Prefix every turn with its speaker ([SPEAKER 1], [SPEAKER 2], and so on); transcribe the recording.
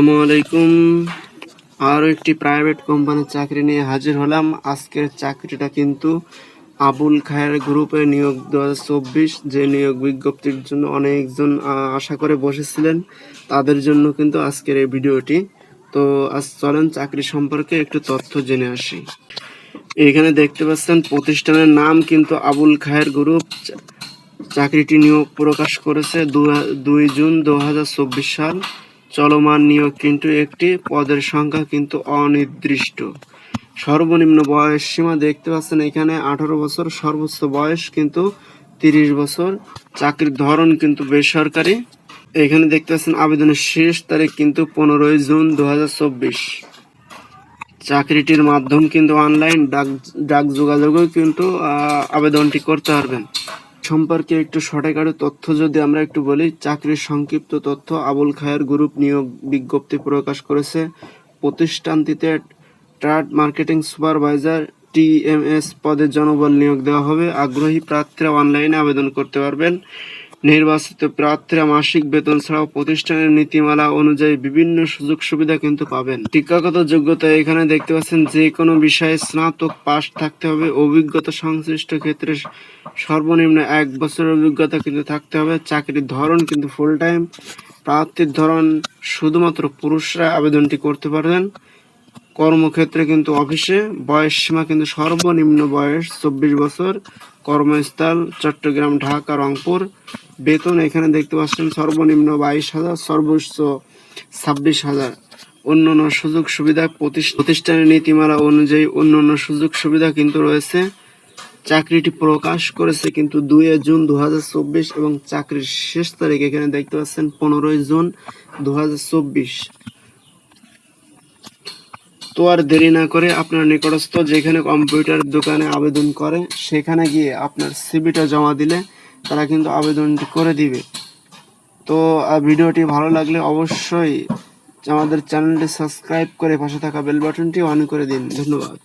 [SPEAKER 1] আসসালামু আলাইকুম। আরও একটি প্রাইভেট কোম্পানির চাকরি নিয়ে হাজির হলাম। আজকের চাকরিটা কিন্তু আবুল খায়ের গ্রুপে নিয়োগ দু যে নিয়োগ বিজ্ঞপ্তির জন্য অনেকজন আশা করে বসেছিলেন। তাদের জন্য কিন্তু আজকের এই ভিডিওটি। তো আজ চলেন চাকরি সম্পর্কে একটু তথ্য জেনে আসি। এখানে দেখতে পাচ্ছেন, প্রতিষ্ঠানের নাম কিন্তু আবুল খায়ের গ্রুপ চাকরিটি নিয়োগ প্রকাশ করেছে দুই জুন দু হাজার চব্বিশ সাল। চলমান নিয়োগ কিন্তু একটি পদের সংখ্যা কিন্তু অনির্দিষ্ট। সর্বনিম্ন বয়স সীমা দেখতে পাচ্ছেন এখানে আঠারো বছর, সর্বোচ্চ বয়স কিন্তু তিরিশ বছর। চাকরির ধরন কিন্তু বেসরকারি। এখানে দেখতে পাচ্ছেন আবেদনের শেষ তারিখ কিন্তু পনেরোই জুন দু হাজার চব্বিশ। চাকরিটির মাধ্যম কিন্তু অনলাইন। ডাক ডাক যোগাযোগেও কিন্তু আবেদনটি করতে পারবেন। সম্পর্কে একটু আরও তথ্য যদি আমরা একটু বলি, চাকরির সংক্ষিপ্ত তথ্য আবুল খায়ের গ্রুপ নিয়োগ বিজ্ঞপ্তি প্রকাশ করেছে। প্রতিষ্ঠানটিতে ট্রাড মার্কেটিং সুপারভাইজার টিএমএস পদে জনবল নিয়োগ দেওয়া হবে। আগ্রহী প্রার্থীরা অনলাইনে আবেদন করতে পারবেন। নির্বাচিত প্রার্থীরা মাসিক বেতন ছাড়াও প্রতিষ্ঠানের নীতিমালা অনুযায়ী বিভিন্ন সুযোগ সুবিধা কিন্তু পাবেন। শিক্ষাগত যোগ্যতা এখানে দেখতে পাচ্ছেন যে কোনো বিষয়ে স্নাতক পাস থাকতে হবে। অভিজ্ঞতা সংশ্লিষ্ট ক্ষেত্রে সর্বনিম্ন এক বছরের অভিজ্ঞতা কিন্তু থাকতে হবে। চাকরির ধরন কিন্তু ফুল টাইম প্রার্থীর ধরন শুধুমাত্র পুরুষরা আবেদনটি করতে পারবেন। কর্মক্ষেত্রে কিন্তু অফিসে বয়স সীমা কিন্তু সর্বনিম্ন বয়স চব্বিশ বছর। কর্মস্থল চট্টগ্রাম, ঢাকা, রংপুর। বেতন এখানে দেখতে পাচ্ছেন সর্বনিম্ন বাইশ হাজার, সর্বোচ্চ ছাব্বিশ হাজার। অন্যান্য সুযোগ সুবিধা প্রতিষ- প্রতিষ্ঠানের নীতিমালা অনুযায়ী অন্যান্য সুযোগ সুবিধা কিন্তু রয়েছে। চাকরিটি প্রকাশ করেছে কিন্তু দুই জুন দু হাজার চব্বিশ এবং চাকরির শেষ তারিখ এখানে দেখতে পাচ্ছেন পনেরোই জুন দু হাজার চব্বিশ। তো আর দেরি না করে আপনার নিকটস্থ যেখানে কম্পিউটার দোকানে আবেদন করে, সেখানে গিয়ে আপনার সিবিটা জমা দিলে তারা কিন্তু আবেদনটি করে দিবে। তো ভিডিওটি ভালো লাগলে অবশ্যই আমাদের চ্যানেলটি সাবস্ক্রাইব করে পাশে থাকা বেল বাটনটি অন করে দিন। ধন্যবাদ।